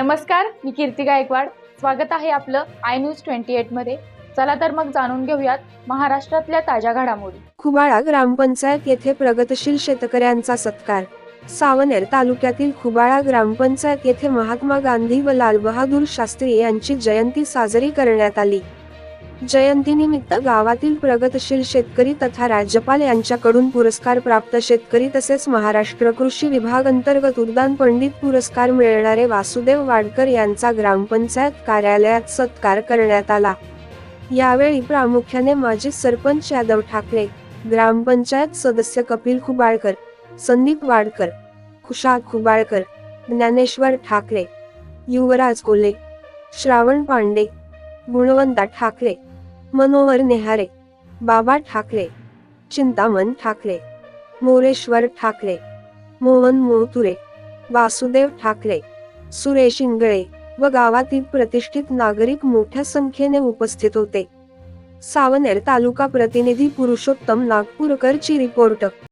नमस्कार मी कीर्ती गायकवाड. स्वागत आहे आपलं आय न्यूज ट्वेंटी एटमध्ये. चला तर मग जाणून घेऊयात महाराष्ट्रातल्या ताज्या घडामोडी. खुबाळा ग्रामपंचायत येथे प्रगतशील शेतकऱ्यांचा सत्कार. सावनेर तालुक्यातील खुबाळा ग्रामपंचायत येथे महात्मा गांधी व लालबहादूर शास्त्री यांची जयंती साजरी करण्यात आली. जयंतीनिमित्त गावातील प्रगतशील शेतकरी तथा राज्यपाल यांच्याकडून पुरस्कार प्राप्त शेतकरी तसेच महाराष्ट्र कृषी विभाग अंतर्गत उद्दान पंडित पुरस्कार मिळणारे वासुदेव वाडकर यांचा ग्रामपंचायत कार्यालयात सत्कार करण्यात आला. यावेळी प्रामुख्याने माजी सरपंच यादव ठाकरे ग्रामपंचायत सदस्य कपिल खुबाळकर संदीप वाडकर खुशाल खुबाळकर ज्ञानेश्वर ठाकरे युवराज कोल्हे श्रावण पांडे गुणवंता ठाकरे मनोहर नेहारे बाबा ठाकरे चिंतामण ठाकरे मोरेश्वर ठाकरे मोहन मोहतुरे वासुदेव ठाकरे सुरेश इंगळे व गावातील प्रतिष्ठित नागरिक मोठ्या संख्येने उपस्थित होते. सावनेर तालुका प्रतिनिधी पुरुषोत्तम नागपूरकरची रिपोर्ट.